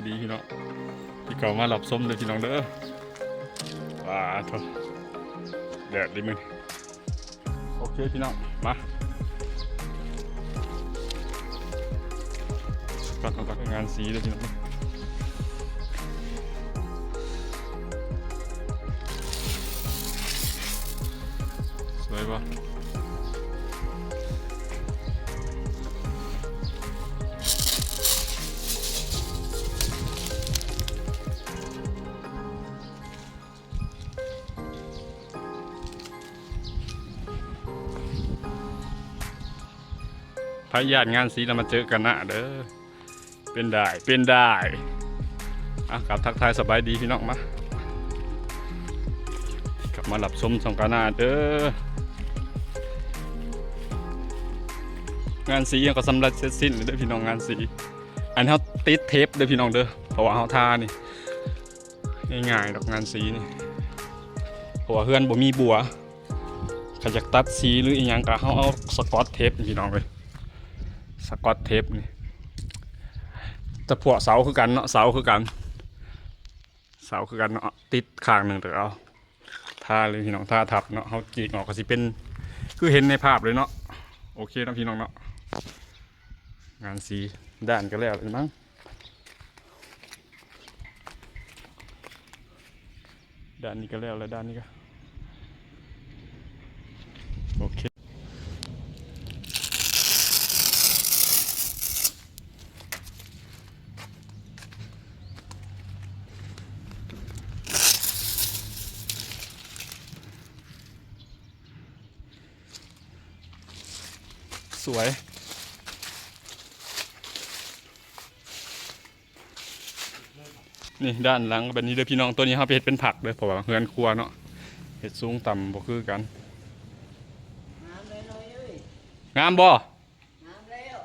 ายดีพี่น้องที่เก่ามาหลับส้มเลยพี่น้องเด้อว้าโถแดดดิมึงโอเคพี่น้องมาก่อนก่อนก่อนงานสีเลยพี่น้องสวยปะ พยานงานสีเรามาเจอกันนะเด้อเป็นได้เป็นได้อะกลับทักทายสบายดีพี่น้องมากลับมาหลับชมสงกรานต์เด้องานสียังก็สำเร็จเสร็จสิ้นเลยเด้อพี่น้องงานสี อันเขาติดเทปเด้อพี่น้องเด้อเพราะว่าเขาทานี่ง่ายๆดอกงานสีนี่เพราะว่าเพื่อนบ่มีบัวขยักตัดสีหรืออีหยังก็เขาเอาสกอตเทปพี่น้องเลย สกอตเทปนี่แต่พวกเสาคือกันเนาะเสาคือกันเสาคือกันเนาะติดข้างหนึ่งแต่เอาท่าเลยพี่น้องท่าทับเนาะเขาจีกออกก็สิเป็นคือเห็นในภาพเลยเนาะโอเคนะพี่น้องเนาะงานสีด้านก็แล้วเลยมั้งด้านนี้ก็แล้วแล้วด้านนี้ก็โอเค สวย นี่ด้านหลังก็แบบนี้เด้อพี่น้องตัวนี้เขาไปเห็ดเป็นผักเลยเพราะว่าเฮือนครัวเนาะเห็ดสูงต่ำบ่คือกันน้ำเลยน้อยเอ้ยงามบ่น้ำแล้ว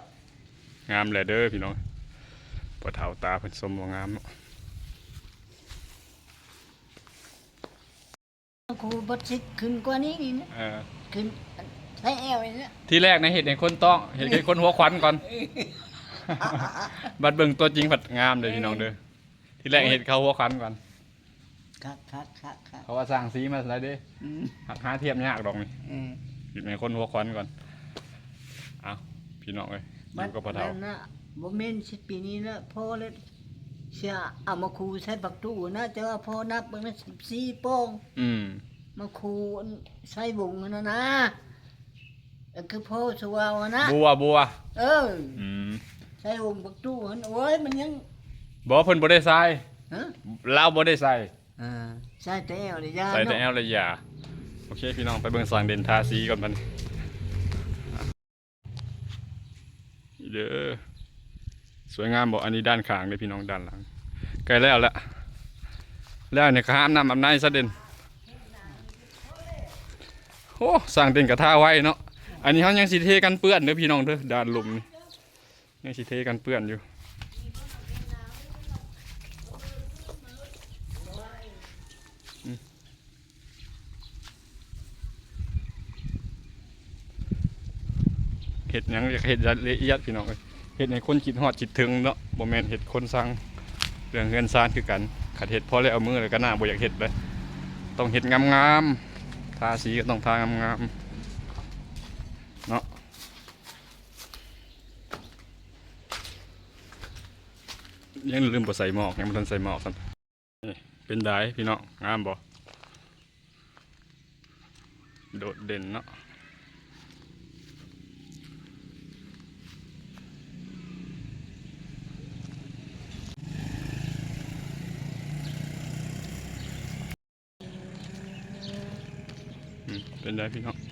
งามแหละเด้อพี่น้องปวดเท้าตาเพิ่นสมว่างามเนาะครูบดสิขึ้นกว่านี้นี่นะเออขึ้น ใช้แอวนี่นะที่แรกนะเห็ดในคนต้องเห็ดในคนหัวควันก่อน บัดเบิ่งตัวจริงผัดงามเลยพี่น้องเด้อที่แรกเห็ดเขาหัวควันก่อนคักคักคักคักเขาว่าสร้างสีมาอะไรเด้อืมหักหาเทียมยากดอกนี่อืมเห็ดในคนหัวควันก่อนเอาพี่น้องเอ้ยอยู่กับพ่อเฒ่านั่นนะบ่แม่นสิปีนี้นะพ่อเลยเสียเอามาคูใช้บักตู้นะแต่ว่าพ่อนับเบิ่งนะ14โป้งอืมมาคูใช้วงนั่นนะเออ คือพ่อสวาวนะบัวบัวเอออืมใช้วงบักตู้หั่นโอ้ยมันยังบอกเพิ่นบ่ได้ใส่ฮะเราบ่ได้ใส่อ่าใช่แต่แอวเลยยาใส่แต่แอเนาะลเลยอย่าโอเคพี่น้องไปเบิ่งสร้างเด่นทาสีก่อนมันนี่เด้อสวยงามบอกอันนี้ด้านข้างเลยพี่น้องด้านหลังใกล้แล้วแหละแล้วเนี่ยก็ห้ามน้ำอาบน้ำซะเด่นโอ้สร้างเด่นกระท่าไว้เนาะ อันนี้เขายังสิเทกันเปื้อนเด้อพี่น้องเด้อด้านหลุมนี่ยังสิเทกันเปื้อนอยู่เห็ดยังอยากเห็ดละเอียดพี่น้องเอ้ยเห็ดในคนคิดฮอดคิดถึงเนาะบ่แมนเห็ดคนสร้างเรื่องเงินซานคือกันขัดเห็ดพอแล้วเอามือเลยก็น่าบ่อยากเห็ดเลยต้องเห็ดงามๆทาสีก็ต้องทางามๆเนาะ ยังลืมบ่ใส่หมอกยังบ่ทันใส่หมอกครันเป็นได้พี่น้องงามบ่โดดเด่นเนาะเป็นได้พี่น้อง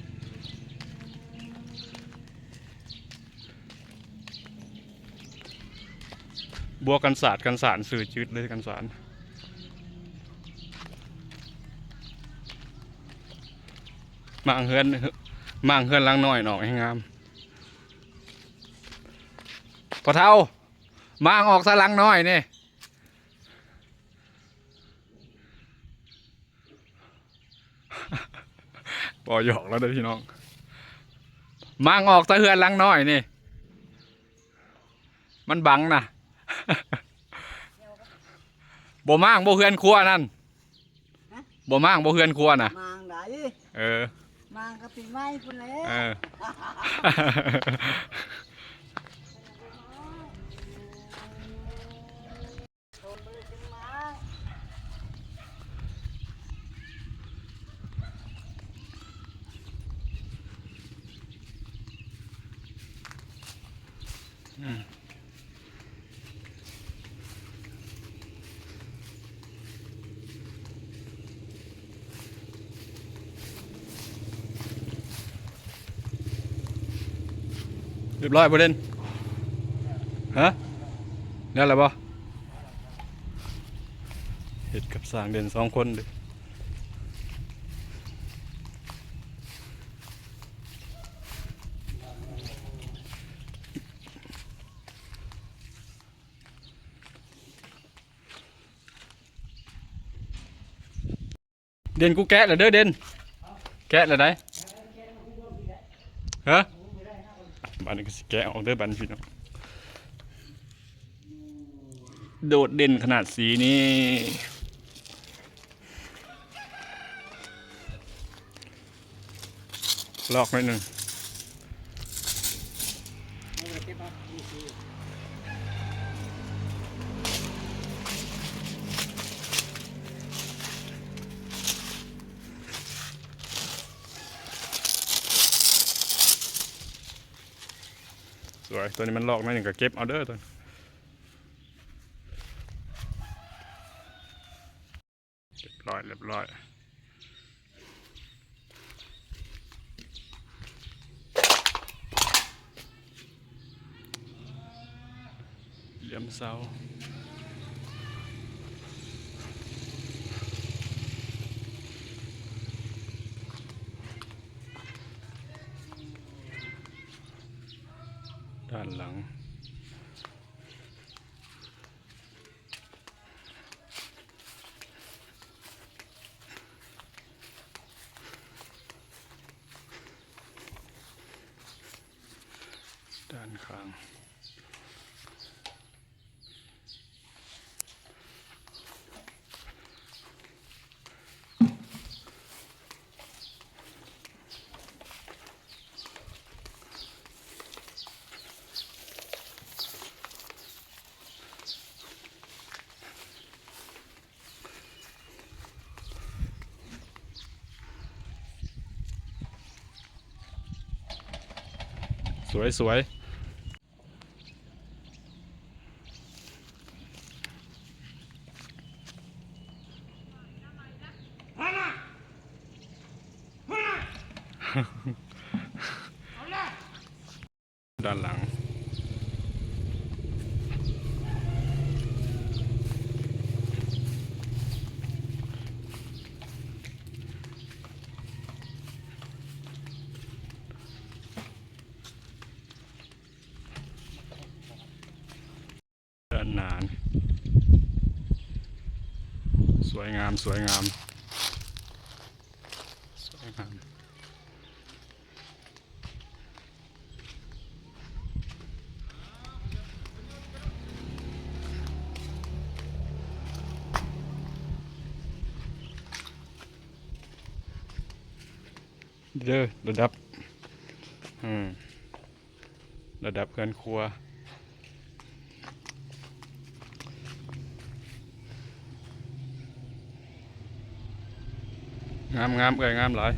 บัวกันศาสตร์กันสารสื่อจืดเลยกันสารมางเฮือนมางเฮือนหลังน้อยหน่อกให้งามพอเท่ามางออกซะลังน้อยนี่บอหยอกแล้วเด้อพี่น้องมางออกสะเฮือนลังน้อยนี่ มันบังนะ บ่มางบ่เฮือนครัวนั่นฮะ บ่มางบ่เฮือนครัวน่ะ มางไหนเออ มางก็ปีไม้พุ่นแหล้เออ โดนไปเลยขึ้นมาเรียบร้อยบ่เด่นฮะแล้วอะไรบ่เฮ็ดกับสร้างเด่นสองคนเด้อเด่นกูแกะแล้วเด้อเด่นแกะแล้วได้ฮะ บันนี้ก็สิแกะออกเด้อบันพี่น้องโดดเด่นขนาดสีนี้ลอกไว้หนึ่ง วยตัวนี้มันลอกหน่อยหนึ่งก็เก็บเอาเด้อตัวเรียบร้อยเรียบร้อยเลี่ยมเสาด้านหลัง ด้านข้างสวยสวยด้าน หลังด้านนาน สวยงาม สวยงาม สวยงาม เด้อระดับอืมระดับเกินครัวงามงามเอ่ยงามหลาย